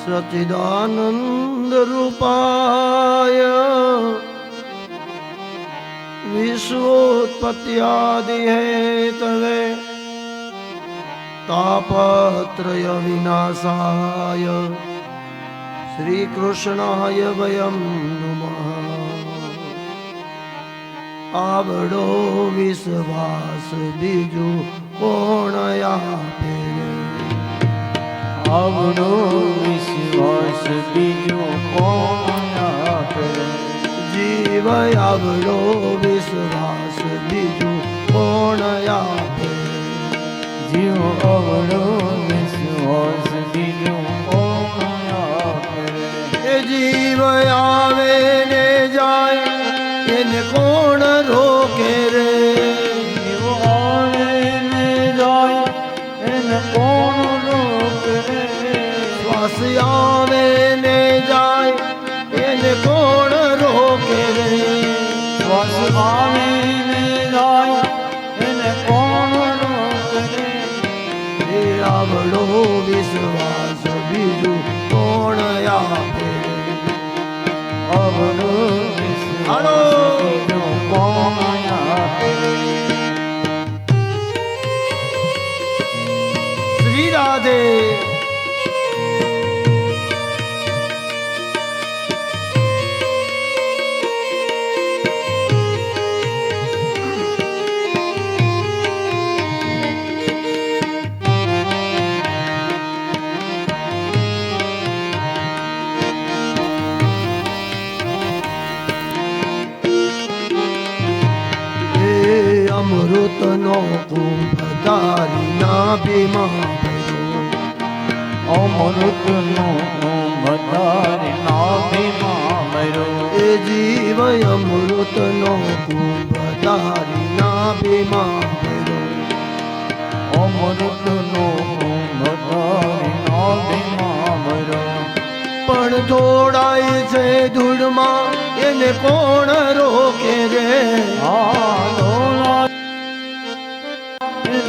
સચિદાનંદ રૂપાય વિશ્વોત્પત્યાદિ હેતવે તાપત્રય વિનાશાય શ્રીકૃષ્ણાય વયમ નમઃ આવડો વિશ્વાસ બીજું કોણ આપે આવડો વિશ્વાસ બીજો કોણ આપે જીવ આવડો વિશ્વાસ બીજો કોણ આપે જીવ આવડો વિશ્વાસ બીજો કોણ જીવ આવે વિશ્વાસ બીજું કોણ આપે શ્રી રાધે અમૃતનો કુંભ તારી નાભીમાં ભર્યો અમૃતનો મધારી નાભીમાં મર્યો એ જીવ અમૃતનો કુંભ તારી નાભીમાં ભર્યો અમૃતનો મધારી નાભીમાં મર્યો પણ દોડાય છે ધૂળમાં, એને કોણ રોકે રે? હે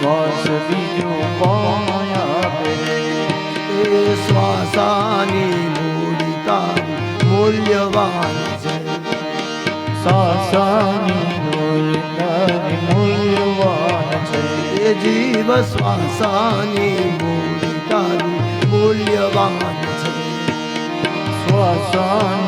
વિશ્વાસ બીજું કોણ આપે? એ શ્વાસાની મૂડી તારી મૂલ્યવાન છે. સાસાની તારી મૂલ્યવાન છે. એ જીવ શ્વાસાની મૂડી તારી મૂલ્યવાન છે. શ્વાસાની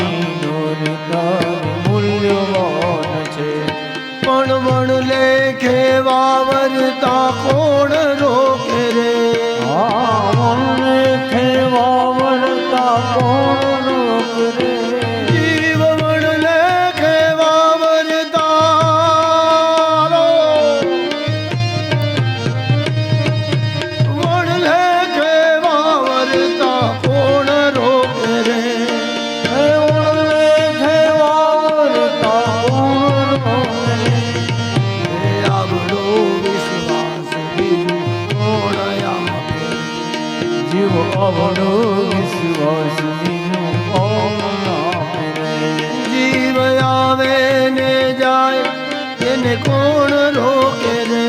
કોણ રોકે રે? મન ખેવા વરતા કોણ રોકે રે? આવડો વિશ્વાસ જીવ આવે ને જાય એને કોણ રોકે રે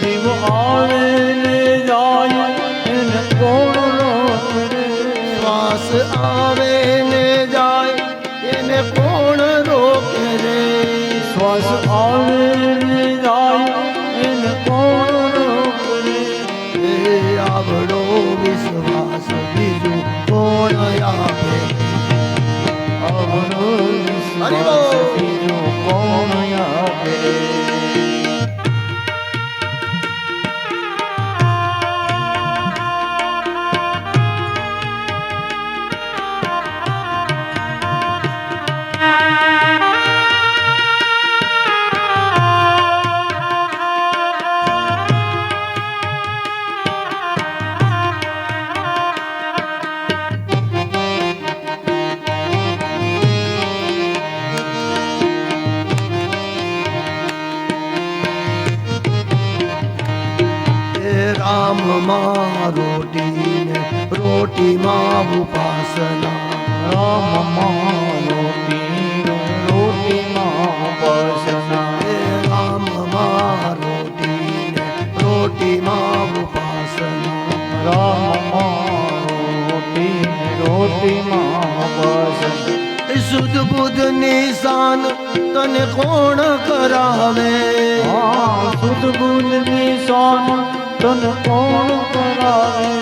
જીવ આવે ને જાય એને કોણ રોકે રે શ્વાસ આવે ને જાય એને કોણ રોકે રે શ્વાસ આવે ને જાય વિશ્વાસ રોટીમાં ઉપાસના. રામમાં રોટી રોટીમાં ઉપાસના. રામમાં રોટી ને રોટીમાં ઉપાસના. રામમાં રોટી રોટીમાં ઉપાસના. શુદ્ધ બુદ્ધ નિશાન તને કોણ કરાવે? શુદ્ધ બુદ્ધ નિશાન તન કોણ કરાવે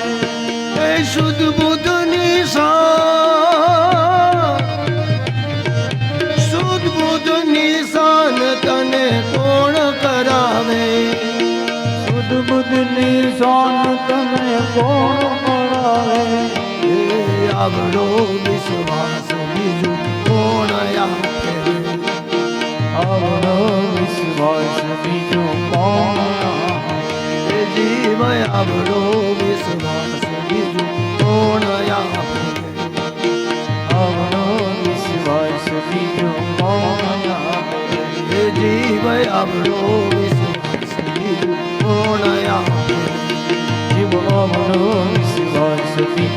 એ શુદ્ધ બુદ્ધ નિશાન શુદ્ધ બુદ્ધ નિશાન તને કોણ કરાવે સુધ બુદ્ધ નિશાન તને કોણ કરાવે એ આવડો વિશ્વાસ બીજું કોણ આપે આવડો વિશ્વાસ બીજો કોણ એ જીવ આવડો વિશ્વાસ બીજું કોણ આપે? આવડો વિશ્વાસ બીજો કોણ આપે? જીવ આવડો વિશ્વાસ બીજો